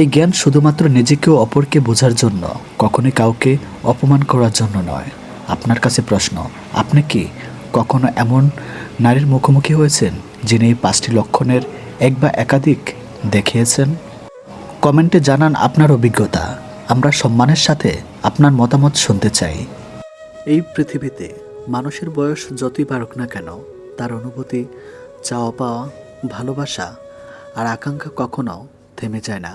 এই জ্ঞান শুধুমাত্র নিজেকে অপরকে বোঝার জন্য, কখনোই কাউকে অপমান করার জন্য নয়। আপনার কাছে প্রশ্ন, আপনি কি কখনো এমন নারীর মুখোমুখি হয়েছেন, যিনি এই পাঁচটি লক্ষণের এক বা একাধিক দেখিয়েছেন? কমেন্টে জানান আপনার অভিজ্ঞতা। আমরা সম্মানের সাথে আপনার মতামত শুনতে চাই। এই পৃথিবীতে মানুষের বয়স যতই বাড়ুক না কেন, তার অনুভূতি চাওয়া পাওয়া ভালোবাসা আর আকাঙ্ক্ষা কখনো থেমে যায় না।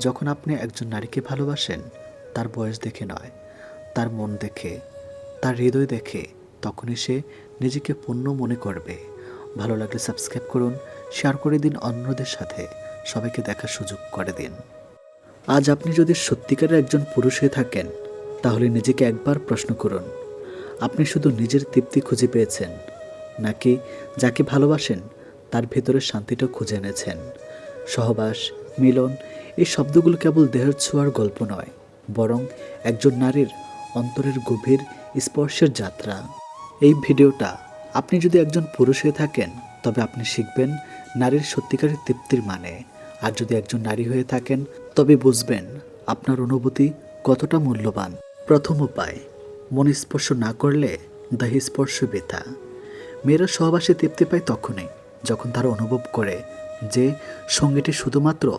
যখন আপনি একজন নারীকে ভালোবাসেন, তার বয়স দেখে নয়, তার মন দেখে, তার হৃদয় দেখে, তখনই সে নিজেকে পূর্ণ মনে করবে। ভালো লাগলে সাবস্ক্রাইব করুন, শেয়ার করে দিন অন্যদের সাথে, সবাইকে দেখার সুযোগ করে দিন। আজ আপনি যদি সত্যিকারের একজন পুরুষ হয়ে থাকেন, তাহলে নিজেকে একবার প্রশ্ন করুন, আপনি শুধু নিজের তৃপ্তি খুঁজে পেয়েছেন, নাকি যাকে ভালোবাসেন, তার ভেতরে শান্তিটা খুঁজে এনেছেন? সহবাস, মিলন এই শব্দগুলো কেবল দেহের ছোঁয়ার গল্প নয়, বরং একজন নারীর অন্তরের গভীর স্পর্শের যাত্রা। এই ভিডিওটা আপনি যদি একজন পুরুষ হয়ে থাকেন, তবে আপনি শিখবেন নারীর সত্যিকারের তৃপ্তির মানে। আর যদি একজন নারী হয়ে থাকেন, তবে বুঝবেন আপনার অনুভূতি কতটা মূল্যবান। প্রথম উপায়, মন স্পর্শ না করলে দেহ স্পর্শ বৃথা। মেয়েরা সহবাসে তৃপ্তি পায় তখনই, যখন তারা অনুভব করে যে সঙ্গীটি শুধুমাত্র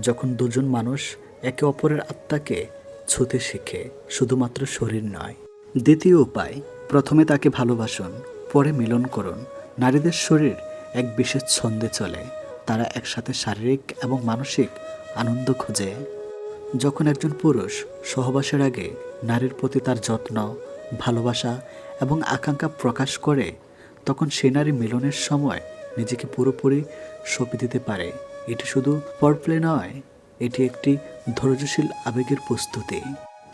যখন দুজন মানুষ একে অপরের আত্মাকে ছুতে শিখে, শুধুমাত্র শরীর নয়। দ্বিতীয় উপায়, প্রথমে তাকে ভালোবাসুন, পরে মিলন করুন। নারীদের শরীর এক বিশেষ ছন্দে চলে। তারা একসাথে শারীরিক এবং মানসিক আনন্দ খোঁজে। যখন একজন পুরুষ সহবাসের আগে নারীর প্রতি তার যত্ন, ভালোবাসা এবং আকাঙ্ক্ষা প্রকাশ করে, তখন সে নারী মিলনের সময় নিজেকে পুরোপুরি সঁপে দিতে পারে। এটি শুধু পরপ্লে নয়, এটি একটি ধৈর্যশীল আবেগের প্রস্তুতি।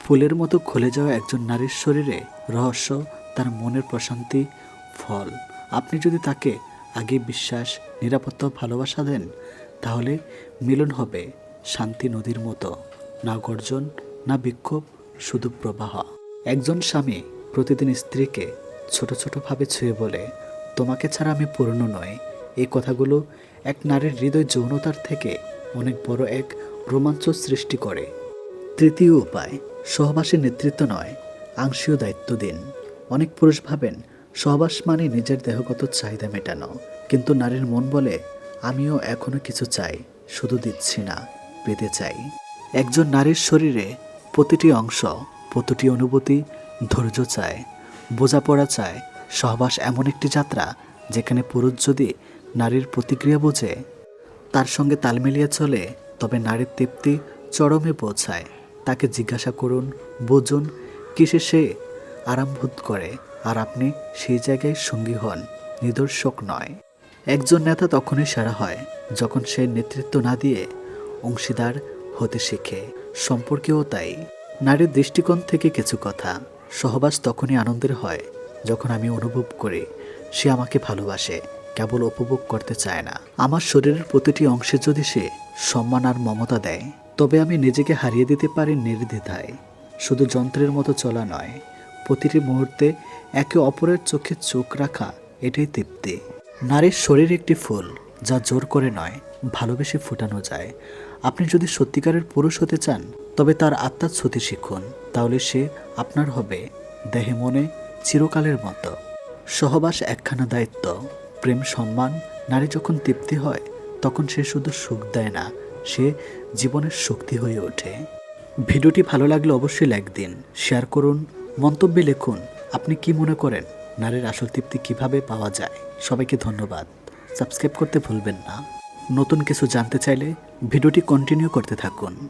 ফুলের মতো খুলে যাওয়া একজন নারীর শরীরে রহস্য, তার মনের প্রশান্তি, ফল। আপনি যদি তাকে আগে বিশ্বাস, নিরাপত্তা ভালোবাসা দেন, তাহলে মিলন হবে শান্তি নদীর মতো। না গর্জন, না বিক্ষোভ, শুধু প্রবাহ। একজন স্বামী প্রতিদিন স্ত্রীকে ছোট ছোটভাবে ছুঁয়ে বলে, তোমাকে ছাড়া আমি পূর্ণ নয় এই কথাগুলো এক নারীর হৃদয় যৌনতার থেকে অনেক বড় এক রোমাঞ্চ সৃষ্টি করে। তৃতীয় উপায় সহবাসের নেতৃত্ব নয়, আংশীয় দায়িত্ব দিন। অনেক পুরুষ ভাবেন, সহবাস মানে নিজের দেহগত চাহিদা মেটানো। কিন্তু নারীর মন বলে, আমিও এখনও কিছু চাই, শুধু দিচ্ছি না, পেতে চাই। একজন নারীর শরীরে প্রতিটি অংশ, প্রতিটি অনুভূতি ধৈর্য চায়, বোঝাপড়া চায়। সহবাস এমন একটি যাত্রা, যেখানে পুরুষ যদি নারীর প্রতিক্রিয়া বোঝে। তার সঙ্গে তাল মিলিয়ে চলে, তবে নারীর তৃপ্তি চরমে পৌঁছায়। তাকে জিজ্ঞাসা করুন, বুঝুন, কিসে সে আরাম বোধ করে? আর আপনি সেই জায়গায় সঙ্গী হন, নিদর্শক নয়। একজন নেতা তখনই সেরা হয়, যখন সে নেতৃত্ব না দিয়ে অংশীদার হতে শিখে। সম্পর্কেও তাই। নারীর দৃষ্টিকোণ থেকে কিছু কথা। সহবাস তখনই আনন্দের হয়, যখন আমি অনুভব করি, সে আমাকে ভালোবাসে। কেবল উপভোগ করতে চায় না। আমার শরীরের প্রতিটি অংশে যদি সে সম্মান আর মমতা দেয়, তবে আমি নিজেকে হারিয়ে দিতে পারি নির্দ্বিধায়। শুধু যন্ত্রের মতো চলা নয়, প্রতিটি মুহূর্তে একে অপরের চোখে চোখ রাখা এটাই তৃপ্তি। নারীর শরীর একটি ফুল, যা জোর করে নয়, ভালোবেসে ফুটানো যায়। আপনি যদি সত্যিকারের পুরুষ হতে চান, তবে তার আত্মার ছুতি শিখুন, তাহলে সে আপনার হবে দেহে মনে চিরকালের মতো। সহবাস একখানা দায়িত্ব। প্রেম, সম্মান, নারী যখন তৃপ্তি হয়, তখন সে শুধু সুখ দেয় না, সে জীবনের শক্তি হয়ে ওঠে। ভিডিওটি ভালো লাগলে অবশ্যই লাইক দিন, শেয়ার করুন, মন্তব্যে লিখুন, আপনি কি মনে করেন, নারীর আসল তৃপ্তি কীভাবে পাওয়া যায়? সবাইকে ধন্যবাদ। সাবস্ক্রাইব করতে ভুলবেন না। নতুন কিছু জানতে চাইলে ভিডিওটি কন্টিনিউ করতে থাকুন।